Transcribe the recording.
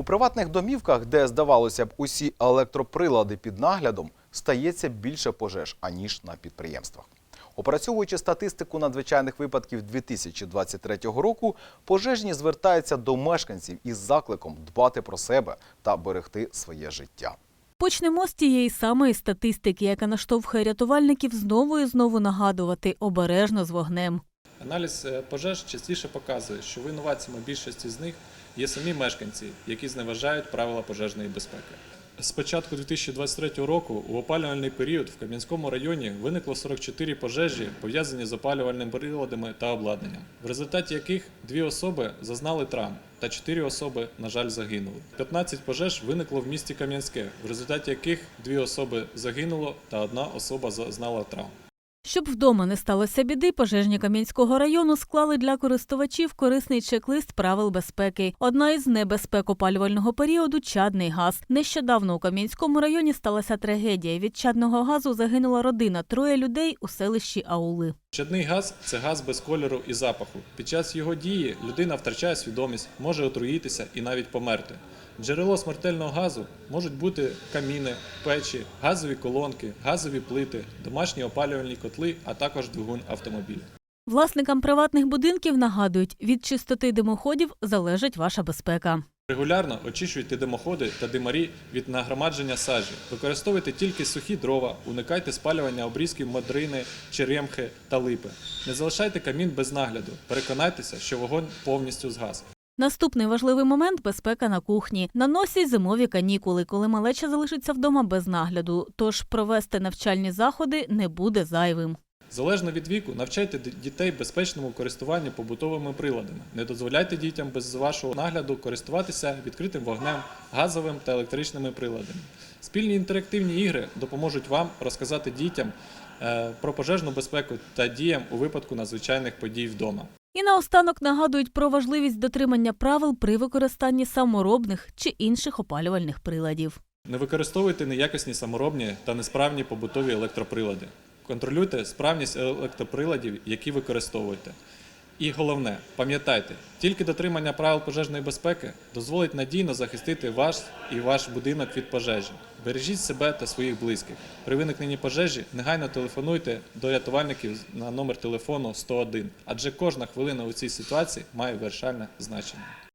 У приватних домівках, де, здавалося б, усі електроприлади під наглядом, стається більше пожеж, аніж на підприємствах. Опрацьовуючи статистику надзвичайних випадків 2023 року, пожежні звертаються до мешканців із закликом дбати про себе та берегти своє життя. Почнемо з тієї самої статистики, яка наштовхує рятувальників знову і знову нагадувати обережно з вогнем. Аналіз е, пожеж частіше показує, що винуватцями більшості з них є самі мешканці, які зневажають правила пожежної безпеки. З початку 2023 року у опалювальний період в Кам'янському районі виникло 44 пожежі, пов'язані з опалювальними приладами та обладнанням, в результаті яких дві особи зазнали травм та 4 особи, на жаль, загинули. 15 пожеж виникло в місті Кам'янське, в результаті яких дві особи загинуло та одна особа зазнала травм. Щоб вдома не сталося біди, пожежні Кам'янського району склали для користувачів корисний чек-лист правил безпеки. Одна із небезпек опалювального періоду чадний газ. Нещодавно у Кам'янському районі сталася трагедія. Від чадного газу загинула родина, троє людей у селищі Аули. Чадний газ це газ без кольору і запаху. Під час його дії людина втрачає свідомість, може отруїтися і навіть померти. Джерело смертельного газу можуть бути каміни, печі, газові колонки, газові плити, домашні опалювальні котли, а також двигун автомобіля. Власникам приватних будинків нагадують, від чистоти димоходів залежить ваша безпека. Регулярно очищуйте димоходи та димарі від нагромадження сажі. Використовуйте тільки сухі дрова, уникайте спалювання обрізків мадрини, черемхи та липи. Не залишайте камін без нагляду. Переконайтеся, що вогонь повністю згас. Наступний важливий момент безпека на кухні. На носі зимові канікули, коли малеча залишиться вдома без нагляду. Тож провести навчальні заходи не буде зайвим. Залежно від віку, навчайте дітей безпечному користуванню побутовими приладами. Не дозволяйте дітям без вашого нагляду користуватися відкритим вогнем, газовим та електричними приладами. Спільні інтерактивні ігри допоможуть вам розказати дітям е, про пожежну безпеку та діям у випадку надзвичайних подій вдома. І наостанок нагадують про важливість дотримання правил при використанні саморобних чи інших опалювальних приладів. Не використовуйте неякісні саморобні та несправні побутові електроприлади. Контролюйте справність електроприладів, які використовуєте. І головне, пам'ятайте, тільки дотримання правил пожежної безпеки дозволить надійно захистити ваш і ваш будинок від пожежі. Бережіть себе та своїх близьких. При виникненні пожежі негайно телефонуйте до рятувальників на номер телефону 101, адже кожна хвилина у цій ситуації має вирішальне значення.